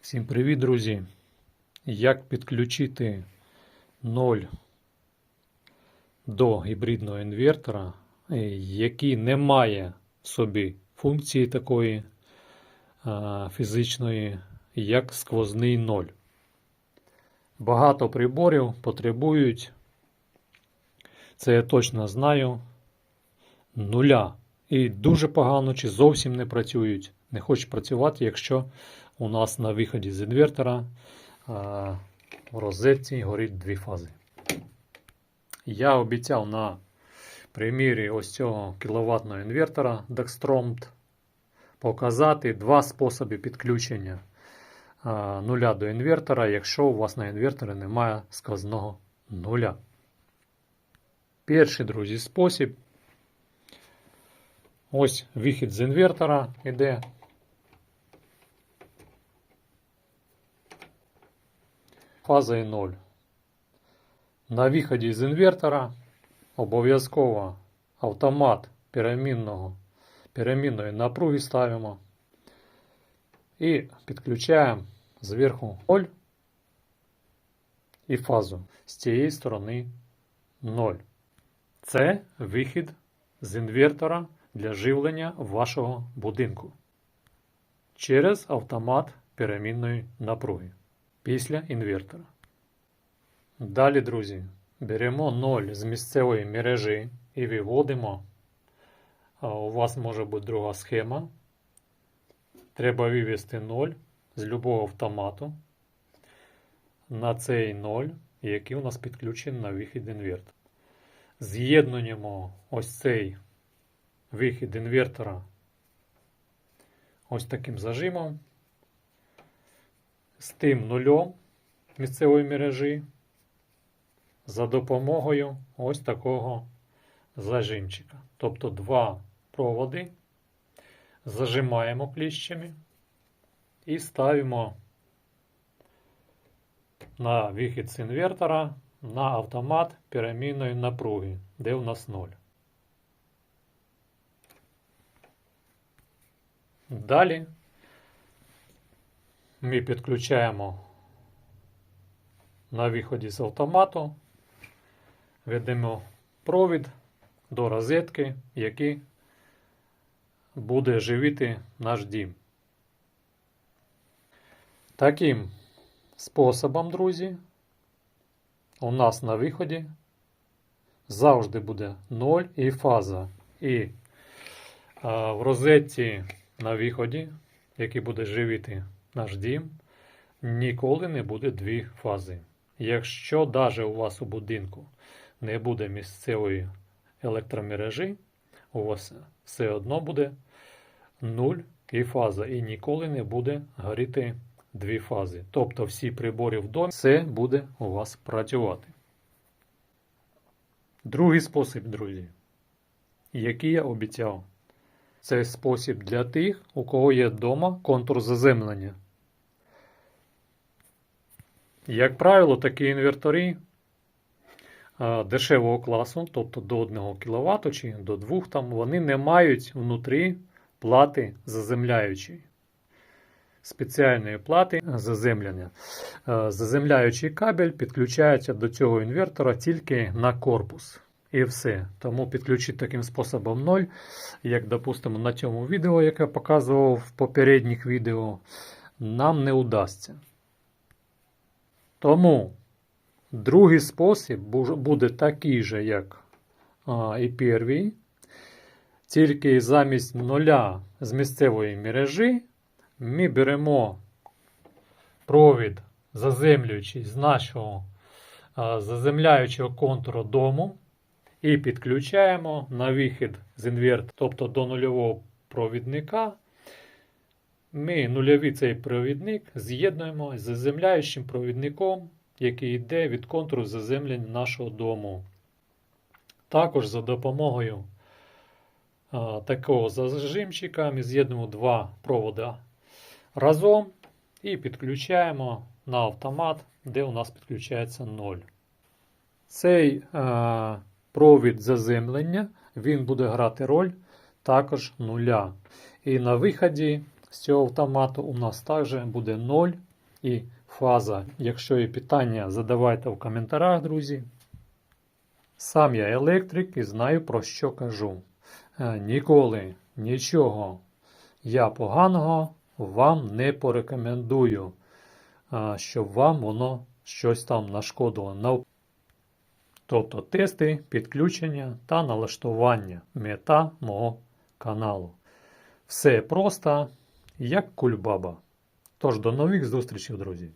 Всім привіт, друзі! Як підключити 0 до гібридного інвертора, е, який не має в собі функції такої а, фізичної, як сквозний 0. Багато приборів потребують, це я точно знаю, нуля. І дуже погано чи зовсім не працюють. Не хочуть працювати, якщо у нас на виході з інвертора в розетці горить дві фази. Я обіцяв на примірі ось цього кіловатного інвертора Dextromed показати два способи підключення нуля до інвертора, якщо у вас на інверторі немає сквозного нуля. Перший, друзі, спосіб. Ось вихід з інвертора іде. Фаза 0. На виході з інвертора обов'язково автомат перемінної напруги ставимо і підключаємо зверху 0 і фазу з цієї сторони 0. Це вихід з інвертора для живлення вашого будинку через автомат перемінної напруги після інвертора. Далі, друзі, беремо 0 з місцевої мережі і виводимо. У вас може бути друга схема. Треба вивести 0 з любого автомату на цей 0, який у нас підключений на вихід інвертора. З'єднуємо ось цей вихід інвертора ось таким зажимом з тим нульом місцевої мережі за допомогою ось такого зажимчика. Тобто два проводи зажимаємо кліщами і ставимо на вихід з інвертора на автомат перемінної напруги, де у нас 0. Далі ми підключаємо на виході з автомату, ведемо провід до розетки, який буде живити наш дім. Таким способом, друзі, у нас на виході завжди буде 0 і фаза. І а, в розетці на виході, який буде живити наш дім, ніколи не буде дві фази. Якщо навіть у вас у будинку не буде місцевої електромережі, у вас все одно буде 0 і фаза, і ніколи не буде горіти дві фази. Тобто всі прибори в домі, все буде у вас працювати. Другий спосіб, друзі, який я обіцяв, це спосіб для тих, у кого є вдома контур заземлення. Як правило, такі інвертори дешевого класу, тобто до 1 кВт чи до 2, там, вони не мають внутрі плати заземляючої. Спеціальної плати заземлення. Заземляючий кабель підключається до цього інвертора тільки на корпус. І все. Тому підключити таким способом 0, як, допустимо, на цьому відео, яке я показував в попередніх відео, нам не удасться. Тому другий спосіб буде такий же, як а, і перший. Тільки замість нуля з місцевої мережі ми беремо провід заземлюючий з нашого заземляючого контуру дому і підключаємо на вихід з інвертора, тобто до нульового провідника. Ми нульовий цей провідник з'єднуємо з заземляючим провідником, який йде від контуру заземлення нашого дому. Також за допомогою а, такого зажимчика ми з'єднуємо два проводи разом і підключаємо на автомат, де у нас підключається 0. Цей а, провід заземлення він буде грати роль також нуля. І на виході з цього автомату у нас також буде 0 і фаза. Якщо є питання, задавайте в коментарях, друзі. Сам я електрик і знаю про що кажу. Е, Ніколи нічого я поганого вам не порекомендую, щоб вам воно щось там нашкодило. Тобто тести, підключення та налаштування мета мого каналу. Все просто, як кульбаба. Тож до нових зустрічей, друзі!